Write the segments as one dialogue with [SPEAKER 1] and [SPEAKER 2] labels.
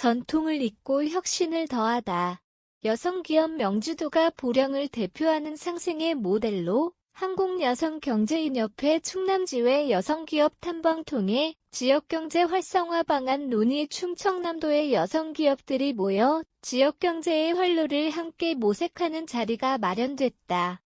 [SPEAKER 1] 전통을 잇고 혁신을 더하다. 여성기업 명주도가 보령을 대표하는 상생의 모델로 한국여성경제인협회 충남지회 여성기업 탐방 통해 지역경제 활성화 방안 논의 충청남도의 여성기업들이 모여 지역경제의 활로를 함께 모색하는 자리가 마련됐다.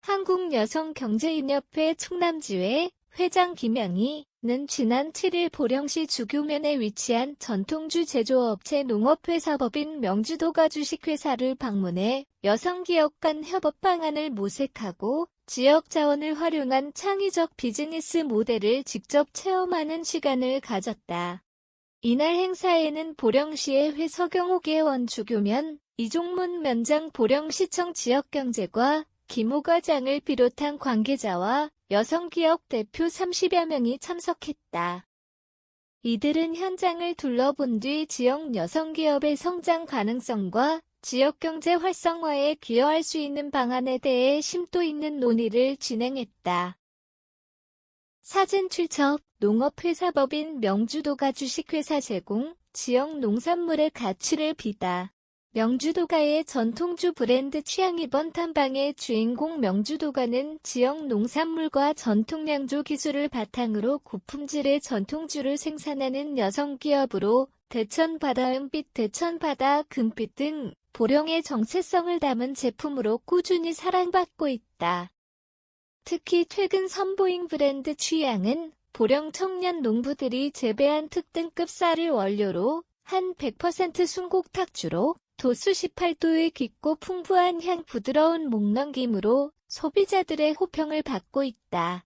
[SPEAKER 1] 한국여성경제인협회 충남지회 회장 김영희는 지난 7일 보령시 주교면에 위치한 전통주 제조업체 농업회사법인 명주도가 주식회사를 방문해 여성기업 간 협업 방안을 모색하고 지역 자원을 활용한 창의적 비즈니스 모델을 직접 체험하는 시간을 가졌다. 이날 행사에는 보령시의 회서경옥의 원주교면, 이종문 면장 보령시청 지역경제과 김호 과장을 비롯한 관계자와 여성기업 대표 30여 명이 참석했다. 이들은 현장을 둘러본 뒤 지역 여성기업의 성장 가능성과 지역경제 활성화에 기여할 수 있는 방안에 대해 심도 있는 논의를 진행했다. 사진 출처 농업회사법인 명주도가 주식회사 제공 지역 농산물의 가치를 비다. 명주도가의 전통주 브랜드 취향 이번 탐방의 주인공 명주도가는 지역 농산물과 전통량조 기술을 바탕으로 고품질의 전통주를 생산하는 여성 기업으로 대천 바다 은빛, 대천 바다 금빛 등 보령의 정체성을 담은 제품으로 꾸준히 사랑받고 있다. 특히 최근 선보인 브랜드 취향은 보령 청년 농부들이 재배한 특등급 쌀을 원료로 한 100% 순곡 탁주로 도수 18도의 깊고 풍부한 향 부드러운 목넘김으로 소비자들의 호평을 받고 있다.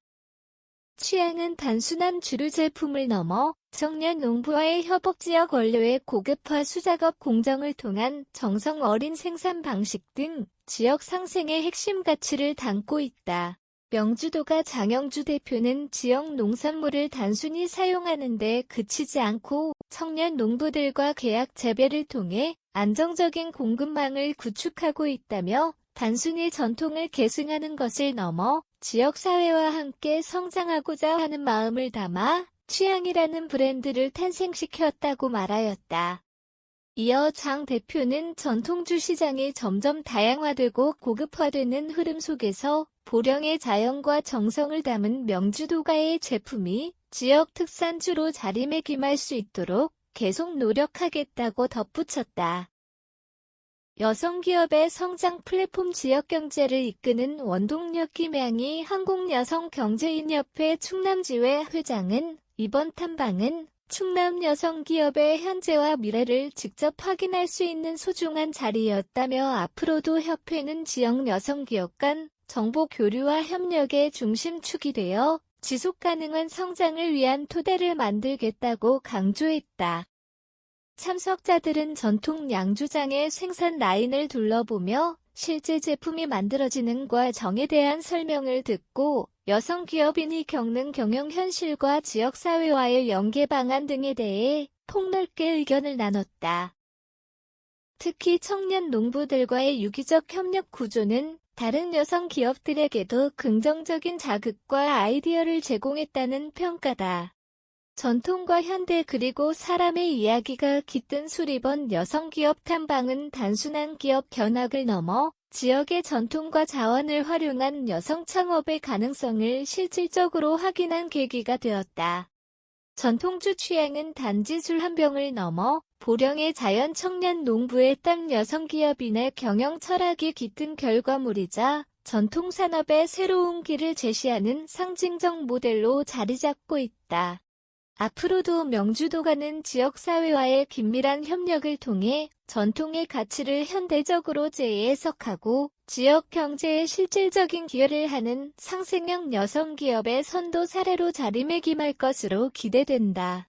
[SPEAKER 1] 취향은 단순한 주류 제품을 넘어 청년 농부와의 협업 지역 원료의 고급화 수작업 공정을 통한 정성 어린 생산 방식 등 지역 상생의 핵심 가치를 담고 있다. 명주도가 장영주 대표는 지역 농산물을 단순히 사용하는 데 그치지 않고 청년 농부들과 계약 재배를 통해 안정적인 공급망을 구축하고 있다며 단순히 전통을 계승하는 것을 넘어 지역사회와 함께 성장하고자 하는 마음을 담아 취향이라는 브랜드를 탄생시켰다고 말하였다. 이어 장 대표는 전통주 시장이 점점 다양화되고 고급화되는 흐름 속에서 보령의 자연과 정성을 담은 명주도가의 제품이 지역 특산주로 자리매김할 수 있도록 계속 노력하겠다고 덧붙였다. 여성 기업의 성장 플랫폼 지역 경제를 이끄는 원동력 김양희 한국여성경제인협회 충남지회 회장은 이번 탐방은 충남 여성 기업의 현재와 미래를 직접 확인할 수 있는 소중한 자리였다며 앞으로도 협회는 지역 여성 기업 간 정보 교류와 협력의 중심축이 되어 지속 가능한 성장을 위한 토대를 만들겠다고 강조했다. 참석자들은 전통 양주장의 생산 라인을 둘러보며 실제 제품이 만들어지는 과정에 대한 설명을 듣고 여성 기업인이 겪는 경영 현실과 지역사회와의 연계 방안 등에 대해 폭넓게 의견을 나눴다. 특히 청년 농부들과의 유기적 협력 구조는 다른 여성 기업들에게도 긍정적인 자극과 아이디어를 제공했다는 평가다. 전통과 현대 그리고 사람의 이야기가 깃든 수리번 여성 기업 탐방은 단순한 기업 견학을 넘어 지역의 전통과 자원을 활용한 여성 창업의 가능성을 실질적으로 확인한 계기가 되었다. 전통주 취향은 단지 술 한 병을 넘어 보령의 자연 청년 농부의 땅 여성 기업인의 경영 철학이 깃든 결과물이자 전통산업의 새로운 길을 제시하는 상징적 모델로 자리잡고 있다. 앞으로도 명주도가는 지역사회와의 긴밀한 협력을 통해 전통의 가치를 현대적으로 재해석하고 지역 경제에 실질적인 기여를 하는 상생형 여성 기업의 선도 사례로 자리매김할 것으로 기대된다.